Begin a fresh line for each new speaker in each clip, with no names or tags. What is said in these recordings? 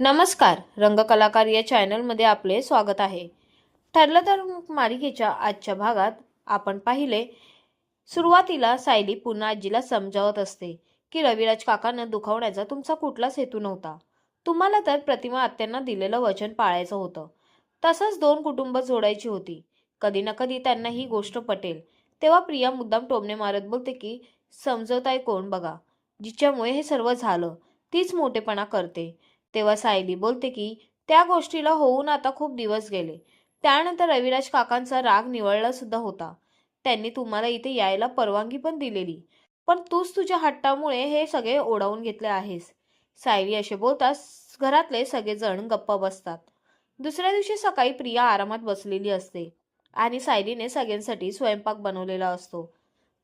नमस्कार रंगकलाकार या चॅनलमध्ये आपले स्वागत आहे. ठरलं तर मालिकेच्या आजच्या भागात आपण पाहिले सुरुवातीला सायली पुन्हा आजीला समजावत असते की रविराज काकानं दुखावण्याचा तुमचा कुठलाच हेतू नव्हता. तुम्हाला तर प्रतिमा आत्यांना दिलेलं वचन पाळायचं होतं. तसंच दोन कुटुंब जोडायची होती. कधी ना कधी त्यांना ही गोष्ट पटेल. तेव्हा प्रिया मुद्दाम टोमणे मारत बोलते की समजवताय कोण बघा. जिच्यामुळे हे सर्व झालं तीच मोठेपणा करते. तेव्हा सायली बोलते की त्या गोष्टीला होऊन आता खूप दिवस गेले. त्यानंतर रविराज काकांचा राग निवळला सुद्धा होता. त्यांनी तुम्हाला इथे यायला परवानगी पण दिलेली. पण तूच तुझ्या हट्टामुळे हे सगळे ओढावून घेतले आहेस. सायली असे बोलताच घरातले सगळेजण गप्प बसतात. दुसऱ्या दिवशी सकाळी प्रिया आरामात बसलेली असते आणि सायलीने सगळ्यांसाठी स्वयंपाक बनवलेला असतो.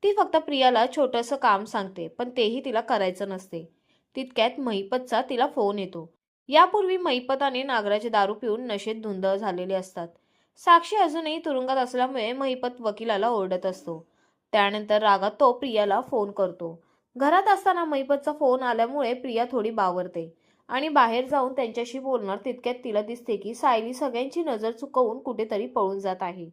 ती फक्त प्रियाला छोटंसं काम सांगते पण तेही तिला करायचं नसते. तितक्यात महिपतचा तिला फोन येतो. यापूर्वी महिपताने नागराचे दारू पिऊन नशेत धुंद झालेले असतात. साक्षी अजूनही तुरुंगात असल्यामुळे महिपत वकिलाला ओरडत असतो. त्यानंतर रागात तो प्रियाला फोन करतो. घरात असताना महिपतचा फोन आल्यामुळे प्रिया थोडी बावरते आणि बाहेर जाऊन त्यांच्याशी बोलणार तितक्यात तिला दिसते की सायली सगळ्यांची नजर चुकवून कुठेतरी पळून जात आहे.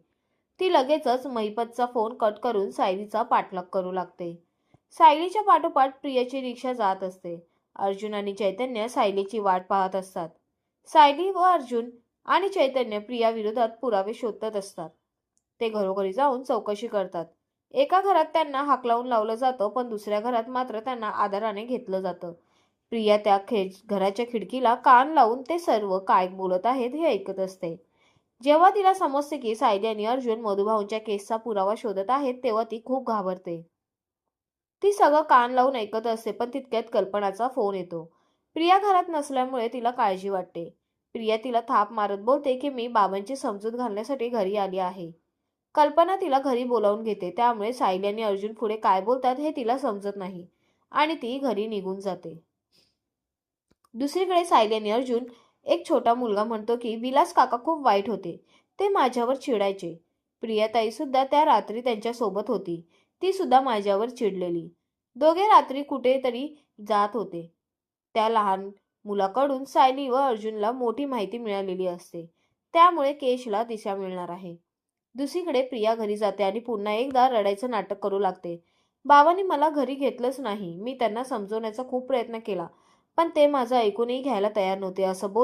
ती लगेचच महिपतचा फोन कट करून सायलीचा पाठलाग करू लागते. सायलीच्या पाठोपाठ प्रियाची रिक्षा जात असते. अर्जुन आणि चैतन्य सायलीची वाट पाहत असतात. सायली व अर्जुन आणि चैतन्य प्रिया विरोधात पुरावे शोधत असतात. ते घरोघरी जाऊन चौकशी करतात. एका घरात त्यांना हाकलावून लावलं जातं पण दुसऱ्या घरात मात्र त्यांना आदराने घेतलं जातं. प्रिया त्या खे घराच्या खिडकीला कान लावून ते सर्व काय बोलत आहेत हे ऐकत असते. जेव्हा तिला समजते की सायली आणि अर्जुन मधुभाऊंच्या केसचा पुरावा शोधत आहेत तेव्हा ती खूप घाबरते. ती सगळं कान लावून ऐकत असते पण तितक्यात कल्पनाचा फोन येतो. प्रिया घरात नसल्यामुळे तिला काळजी वाटते. प्रिया तिला थाप मारत बोलते की मी बाबांची समजूत घालण्यासाठी घरी आली आहे. कल्पना तिला घरी बोलावून घेते त्यामुळे सायली आणि अर्जुन पुढे काय बोलतात हे तिला समजत नाही आणि ती घरी निघून जाते. दुसरीकडे सायली आणि अर्जुन एक छोटा मुलगा म्हणतो की विलास काका खूप वाईट होते. ते माझ्यावर चिडायचे. प्रियाताई सुद्धा त्या रात्री त्यांच्यासोबत होती. ती सुद्धा माझ्यावर चिडलेली. दोघे रात्री कुठेतरी जात होते. त्या लहान मुलाकडून सायली व अर्जुनला मोठी माहिती मिळालेली असते. त्यामुळे केशला दिशा मिळणार आहे. दुसरीकडे प्रिया घरी जाते आणि पुन्हा एकदा रडायचं नाटक करू लागते. बाबांनी मला घरी घेतलंच नाही. मी त्यांना समजवण्याचा खूप प्रयत्न केला. पण ते माझं ऐकूनही घ्यायला तयार नव्हते असं बोल